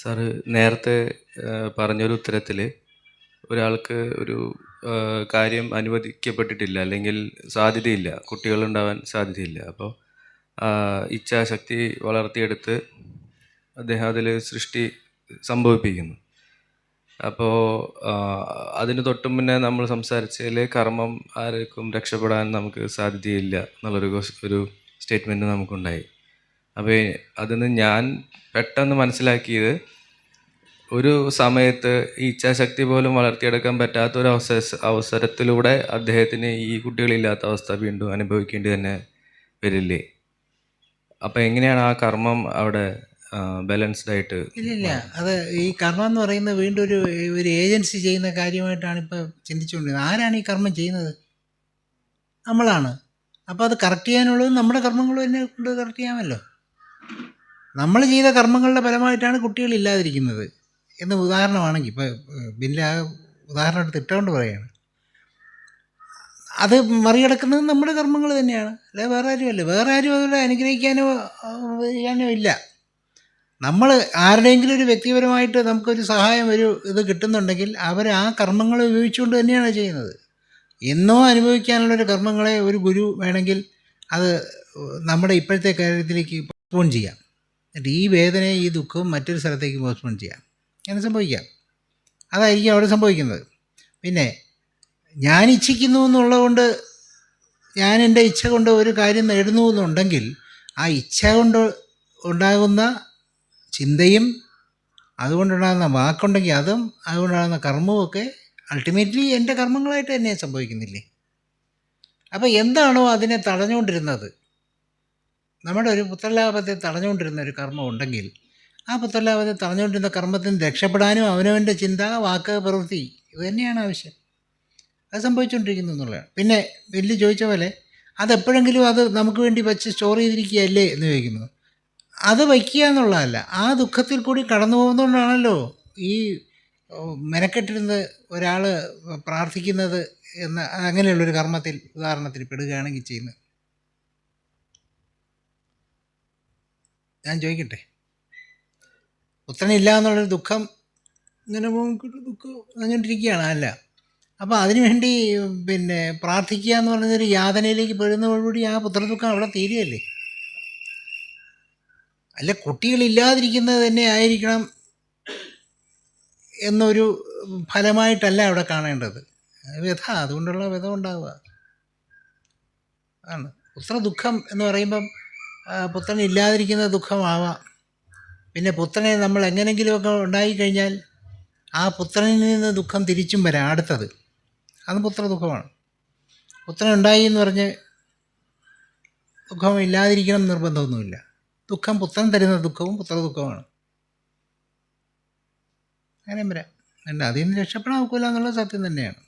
Sir നേരത്തെ പറഞ്ഞൊരു ഉത്തരത്തിൽ ഒരാൾക്ക് ഒരു കാര്യം അനുവദിക്കപ്പെട്ടിട്ടില്ല അല്ലെങ്കിൽ സാധ്യതയില്ല കുട്ടികളുണ്ടാവാൻ സാധ്യതയില്ല. അപ്പോൾ ഇച്ഛാശക്തി വളർത്തിയെടുത്ത് അദ്ദേഹം അതിൽ സൃഷ്ടി സംഭവിപ്പിക്കുന്നു. അപ്പോൾ അതിന് തൊട്ട് മുന്നേ നമ്മൾ സംസാരിച്ചതിൽ കർമ്മം ആർക്കും രക്ഷപ്പെടാൻ നമുക്ക് സാധ്യതയില്ല എന്നുള്ളൊരു ഒരു സ്റ്റേറ്റ്മെന്റ് നമുക്കുണ്ടായി. അപ്പോൾ അതിന് ഞാൻ പെട്ടെന്ന് മനസ്സിലാക്കിയത് ഒരു സമയത്ത് ഇച്ഛാശക്തി പോലും വളർത്തിയെടുക്കാൻ പറ്റാത്ത ഒരു അവസര അവസരത്തിലൂടെ അദ്ദേഹത്തിന് ഈ കുട്ടികളില്ലാത്ത അവസ്ഥ വീണ്ടും അനുഭവിക്കേണ്ടി തന്നെ വരില്ലേ? അപ്പം എങ്ങനെയാണ് ആ കർമ്മം അവിടെ ബാലൻസ്ഡ് ആയിട്ട് ഇല്ല അത് ഈ കർമ്മം എന്ന് പറയുന്നത് വീണ്ടും ഒരു ഒരു ഏജൻസി ചെയ്യുന്ന കാര്യമായിട്ടാണ് ഇപ്പോൾ ചിന്തിച്ചുകൊണ്ടിരുന്നത്. ആരാണ് ഈ കർമ്മം ചെയ്യുന്നത്? നമ്മളാണ്. അപ്പോൾ അത് കറക്റ്റ് ചെയ്യാനുള്ളത് നമ്മുടെ കർമ്മങ്ങൾ തന്നെ കൊണ്ട് കറക്റ്റ് ചെയ്യാമല്ലോ. നമ്മൾ ചെയ്ത കർമ്മങ്ങളുടെ ഫലമായിട്ടാണ് കുട്ടികൾ ഇല്ലാതിരിക്കുന്നത് എന്ന് ഉദാഹരണമാണെങ്കിൽ ഇപ്പോൾ ബില്ല ഉദാഹരണം എടുത്ത് ഇട്ടുകൊണ്ട് പറയുകയാണ്. അത് മറികടക്കുന്നത് നമ്മുടെ കർമ്മങ്ങൾ തന്നെയാണ്. അല്ലെ? വേറെ ആരുമല്ല. വേറെ ആരും അതുപോലെ അനുഗ്രഹിക്കാനോ ചെയ്യാനോ ഇല്ല. നമ്മൾ ആരുടെയെങ്കിലും ഒരു വ്യക്തിപരമായിട്ട് നമുക്കൊരു സഹായം ഒരു ഇത് കിട്ടുന്നുണ്ടെങ്കിൽ അവർ ആ കർമ്മങ്ങൾ ഉപയോഗിച്ചുകൊണ്ട് തന്നെയാണ് ചെയ്യുന്നത്. എന്നോ അനുഭവിക്കാനുള്ളൊരു കർമ്മങ്ങളെ ഒരു ഗുരു വേണമെങ്കിൽ അത് നമ്മുടെ ഇപ്പോഴത്തെ കാര്യത്തിലേക്ക് പോൺ ചെയ്യാം. എന്നിട്ട് ഈ വേദനയെ ഈ ദുഃഖവും മറ്റൊരു സ്ഥലത്തേക്ക് പോസ്റ്റ്പോൺ ചെയ്യാം. അങ്ങനെ സംഭവിക്കാം. അതായിരിക്കും അവിടെ സംഭവിക്കുന്നത്. പിന്നെ ഞാൻ ഇച്ഛിക്കുന്നു എന്നുള്ളതുകൊണ്ട് ഞാൻ എന്റെ ഇച്ഛ കൊണ്ട് ഒരു കാര്യം നേടുന്നു എന്നുണ്ടെങ്കിൽ ആ ഇച്ഛ കൊണ്ട് ഉണ്ടാകുന്ന ചിന്തയും അതുകൊണ്ടുണ്ടാകുന്ന വാക്കുണ്ടെങ്കിൽ അതും അതുകൊണ്ടുണ്ടാകുന്ന കർമ്മവും ഒക്കെ അൾട്ടിമേറ്റ്ലി എന്റെ കർമ്മങ്ങളായിട്ട് തന്നെ സംഭവിക്കുന്നില്ലേ? അപ്പോൾ എന്താണോ അതിനെ തടഞ്ഞുകൊണ്ടിരുന്നത്? നമ്മുടെ ഒരു പുത്രലാഭത്തെ തടഞ്ഞുകൊണ്ടിരുന്ന ഒരു കർമ്മം ഉണ്ടെങ്കിൽ ആ പുത്രലാഭത്തെ തടഞ്ഞുകൊണ്ടിരുന്ന കർമ്മത്തിൽ നിന്ന് രക്ഷപ്പെടാനും അവനവന്റെ ചിന്ത വാക്ക് പ്രവൃത്തി ഇത് തന്നെയാണ് ആവശ്യം. അത് സംഭവിച്ചുകൊണ്ടിരിക്കുന്നു എന്നുള്ളതാണ്. പിന്നെ വലിയ ചോദിച്ച പോലെ അതെപ്പോഴെങ്കിലും അത് നമുക്ക് വേണ്ടി വെച്ച് സ്റ്റോർ ചെയ്തിരിക്കുകയല്ലേ എന്ന് ചോദിക്കുന്നത് അത് വയ്ക്കുക എന്നുള്ളതല്ല ആ ദുഃഖത്തിൽ കൂടി കടന്നു പോകുന്നതുകൊണ്ടാണല്ലോ ഈ മെനക്കെട്ടിരുന്ന് ഒരാൾ പ്രാർത്ഥിക്കുന്നത് എന്ന അങ്ങനെയുള്ളൊരു കർമ്മത്തിൽ ഉദാഹരണത്തിൽ പെടുകയാണെങ്കിൽ ചെയ്യുന്നത്. ഞാൻ ചോദിക്കട്ടെ? പുത്രനില്ല എന്നുള്ളൊരു ദുഃഖം ഇങ്ങനെ ദുഃഖം അങ്ങോട്ടിരിക്കുകയാണ് അല്ല. അപ്പോൾ അതിനുവേണ്ടി പിന്നെ പ്രാർത്ഥിക്കുക എന്ന് പറയുന്നൊരു യാതനയിലേക്ക് പെടുന്നതോടുകൂടി ആ പുത്രദുഃഖം അവിടെ തീരുകയല്ലേ? അല്ല കുട്ടികളില്ലാതിരിക്കുന്നത് തന്നെ ആയിരിക്കണം എന്നൊരു ഫലമായിട്ടല്ല അവിടെ കാണേണ്ടത്. വ്യഥ അതുകൊണ്ടുള്ള വ്യഥ ഉണ്ടാവുക. ആണ്. പുത്ര ദുഃഖം എന്ന് പറയുമ്പം പുത്രൻ ഇല്ലാതിരിക്കുന്ന ദുഃഖമാവാം. പിന്നെ പുത്രനെ നമ്മൾ എങ്ങനെങ്കിലുമൊക്കെ ഉണ്ടായിക്കഴിഞ്ഞാൽ ആ പുത്രനിൽ നിന്ന് ദുഃഖം തിരിച്ചും വരാം അടുത്തത്. അത് പുത്ര ദുഃഖമാണ് പുത്രൻ ഉണ്ടായി എന്ന് പറഞ്ഞ് ദുഃഖം ഇല്ലാതിരിക്കണം നിർബന്ധമൊന്നുമില്ല. ദുഃഖം പുത്രൻ തരുന്ന ദുഃഖവും പുത്ര ദുഃഖമാണ് അങ്ങനെ വരാം. അതിൽ നിന്ന് രക്ഷപ്പെടാൻ ഒക്കില്ല എന്നുള്ളത് സത്യം തന്നെയാണ്.